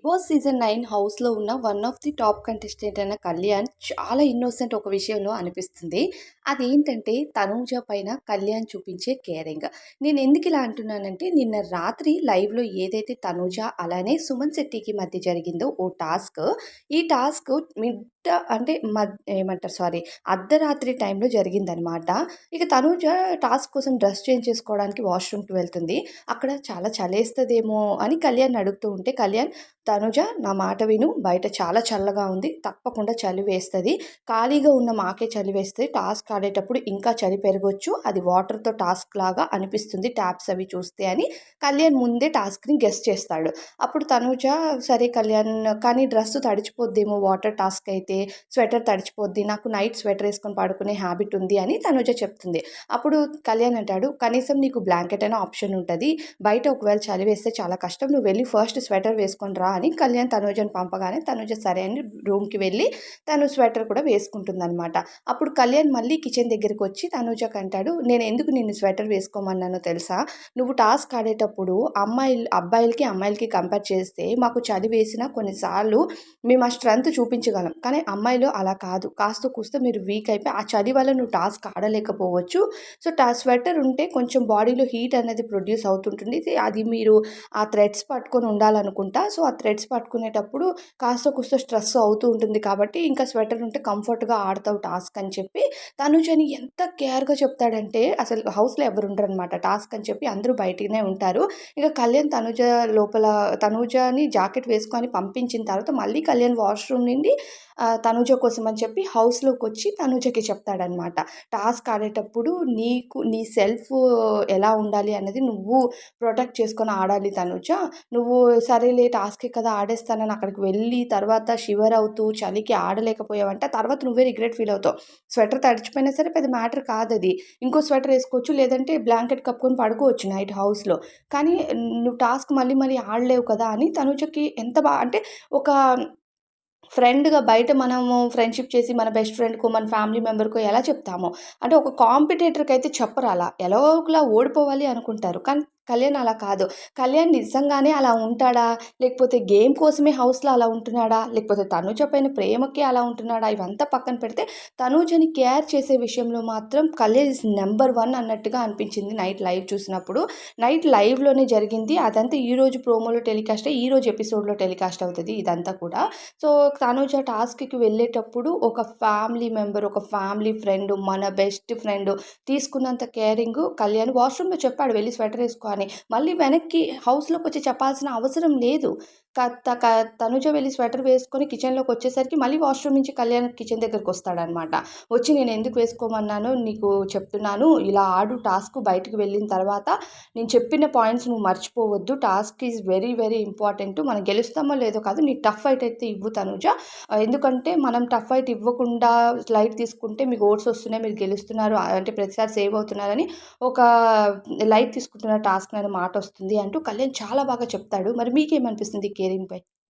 Big boss season nine హౌస్లో ఉన్న one of the top contestant అయిన కళ్యాణ్ చాలా ఇన్నోసెంట్ ఒక విషయంలో అనిపిస్తుంది. అదేంటంటే తనూజ పైన కళ్యాణ్ చూపించే కేరింగ్. నేను ఎందుకు ఇలా అంటున్నానంటే నిన్న రాత్రి లైవ్లో ఏదైతే తనూజ అలానే సుమన్ శెట్టికి మధ్య జరిగిందో ఓ టాస్క్ ఈ టాస్క్ మిడ్ అంటే మద్ ఏమంటారు సారీ అర్ధరాత్రి టైంలో జరిగిందనమాట ఇక తనుజ టాస్క్ కోసం డ్రెస్ చేంజ్ చేసుకోవడానికి వాష్రూమ్కి వెళ్తుంది. అక్కడ చాలా చలేస్తుందేమో అని కళ్యాణ్ అడుగుతూ ఉంటే కళ్యాణ్ తనుజ నా మాట విను బయట చాలా చల్లగా ఉంది తప్పకుండా చలి వేస్తుంది ఖాళీగా ఉన్న మాకే చలి వేస్తుంది టాస్క్ ఆడేటప్పుడు ఇంకా చలి పెరగొచ్చు అది వాటర్తో టాస్క్ లాగా అనిపిస్తుంది ట్యాప్స్ అవి చూస్తే అని కళ్యాణ్ ముందే టాస్క్ని గెస్ట్ చేస్తాడు. అప్పుడు తనుజ సరే కళ్యాణ్ కానీ డ్రెస్ తడిచిపోద్దేమో వాటర్ టాస్క్ అయితే స్వెటర్ తడిచిపోద్ది నాకు నైట్ స్వెటర్ వేసుకొని పడుకునే హ్యాబిట్ ఉంది అని తనుజ చెప్తుంది. అప్పుడు కళ్యాణ్ అంటాడు కనీసం నీకు బ్లాంకెట్ అయినా ఆప్షన్ ఉంటుంది. బయట ఒకవేళ చలి వేస్తే చాలా కష్టం. నువ్వు వెళ్ళి ఫస్ట్ స్వెటర్ వేసుకొని రా అని కళ్యాణ్ తనుజని పంపగానే తనుజ సరే అని రూమ్కి వెళ్ళి తను స్వెటర్ కూడా వేసుకుంటుందన్నమాట. అప్పుడు కళ్యాణ్ మళ్ళీ కిచెన్ దగ్గరికి వచ్చి తనుజకి అంటాడు నేను ఎందుకు నిన్ను స్వెటర్ వేసుకోమన్నానో తెలుసా? నువ్వు టాస్క్ ఆడేటప్పుడు అమ్మాయిలు అబ్బాయిలకి అమ్మాయిలకి కంపేర్ చేస్తే మాకు చదివేసిన వేసిన కొన్నిసార్లు మేము ఆ స్ట్రెంత్ చూపించగలం. కానీ అమ్మాయిలు అలా కాదు. కాస్త కూస్త మీరు వీక్ అయిపోయి ఆ చలి వల్ల నువ్వు టాస్క్ ఆడలేకపోవచ్చు. సో టా స్వెటర్ ఉంటే కొంచెం బాడీలో హీట్ అనేది ప్రొడ్యూస్ అవుతుంటుంది. అది మీరు ఆ థ్రెడ్స్ పట్టుకొని ఉండాలనుకుంటా. సో ఆ థ్రెడ్స్ పట్టుకునేటప్పుడు కాస్త కూస్త స్ట్రెస్ అవుతూ ఉంటుంది కాబట్టి ఇంకా స్వెటర్ ఉంటే కంఫర్ట్గా ఆడతావు టాస్క్ అని చెప్పి తనుజని ఎంత కేర్గా చెప్తాడంటే అసలు హౌస్లో ఎవరు ఉండరు అనమాట టాస్క్ అని చెప్పి అందరూ బయటనే ఉంటారు. ఇక కళ్యాణ్ తనుజ లోపల తనుజని జాకెట్ వేసుకొని పంపించిన తర్వాత మళ్ళీ కళ్యాణ్ వాష్రూమ్ నుండి తనుజ కోసం అని చెప్పి హౌస్లోకి వచ్చి తనుజకి చెప్తాడనమాట టాస్క్ ఆడేటప్పుడు నీకు నీ సెల్ఫ్ ఎలా ఉండాలి అన్నది నువ్వు ప్రొటెక్ట్ చేసుకొని ఆడాలి తనుజ. నువ్వు సరేలే టాస్క్ కదా ఆడేస్తానని అక్కడికి వెళ్ళి తర్వాత షివర్ అవుతూ చలికి ఆడలేకపోయావంటే తర్వాత నువ్వే రిగ్రెట్ ఫీల్ అవుతావు. స్వెటర్ తడిచిపోయినా సరే పెద్ద మ్యాటర్ కాదు అది. ఇంకో స్వెటర్ వేసుకోవచ్చు లేదంటే బ్లాంకెట్ కప్పుకొని పడుకోవచ్చు నైట్ హౌస్లో కానీ నువ్వు టాస్క్ మళ్ళీ మళ్ళీ ఆడలేవు కదా అని తనుజకి ఎంత బాగా అంటే ఒక ఫ్రెండ్గా బయట మనము ఫ్రెండ్షిప్ చేసి మన బెస్ట్ ఫ్రెండ్కు మన ఫ్యామిలీ మెంబర్కు ఎలా చెప్తామో. అంటే ఒక కాంపిటేటర్కి అయితే చెప్పరు అలా. ఎలా ఒకలా ఓడిపోవాలి అనుకుంటారు. కానీ కళ్యాణ్ అలా కాదు. కళ్యాణ్ నిజంగానే అలా ఉంటాడా? లేకపోతే గేమ్ కోసమే హౌస్లో అలా ఉంటున్నాడా? లేకపోతే తనుజ పైన ప్రేమకే అలా ఉంటున్నాడా? ఇవంతా పక్కన పెడితే తనుజని కేర్ చేసే విషయంలో మాత్రం కళ్యాణ్ ఇస్ నెంబర్ వన్ అన్నట్టుగా అనిపించింది నైట్ లైవ్ చూసినప్పుడు. నైట్ లైవ్లోనే జరిగింది. అదంతా ఈరోజు ప్రోమోలో టెలికాస్ట్ ఈ రోజు ఎపిసోడ్లో టెలికాస్ట్ అవుతుంది ఇదంతా కూడా. సో తనుజ టాస్క్కి వెళ్ళేటప్పుడు ఒక ఫ్యామిలీ మెంబర్ ఒక ఫ్యామిలీ ఫ్రెండ్ మన బెస్ట్ ఫ్రెండ్ తీసుకున్నంత కేరింగ్ కళ్యాణ్ వాష్రూమ్లో చెప్పాడు వెళ్ళి స్వెటర్ వేసుకో అని మళ్ళీ వెనక్కి హౌస్లోకి వచ్చి చెప్పాల్సిన అవసరం లేదు. క తనుజ వెళ్ళి స్వెటర్ వేసుకొని కిచెన్లోకి వచ్చేసరికి మళ్ళీ వాష్రూమ్ నుంచి కళ్యాణ్ కిచెన్ దగ్గరికి వస్తాడనమాట. వచ్చి నేను ఎందుకు వేసుకోమన్నాను నీకు చెప్తున్నాను. ఇలా ఆడు టాస్క్ బయటకు వెళ్ళిన తర్వాత నేను చెప్పిన పాయింట్స్ నువ్వు మర్చిపోవద్దు. Task is very very important. మనం గెలుస్తామో లేదో కాదు నీ టఫ్ ఫైట్ అయితే ఇవ్వు తనుజ. ఎందుకంటే మనం టఫ్ ఫైట్ ఇవ్వకుండా లైట్ తీసుకుంటే మీకు ఓట్స్ వస్తున్నాయి మీరు గెలుస్తున్నారు అంటే ప్రతిసారి సేవ్ అవుతున్నారని ఒక లైట్ తీసుకుంటున్న టాస్క్ అనే మాట వస్తుంది అంటూ కళ్యాణ్ చాలా బాగా చెప్తాడు. మరి మీకేమనిపిస్తుంది కేరింగ్ పై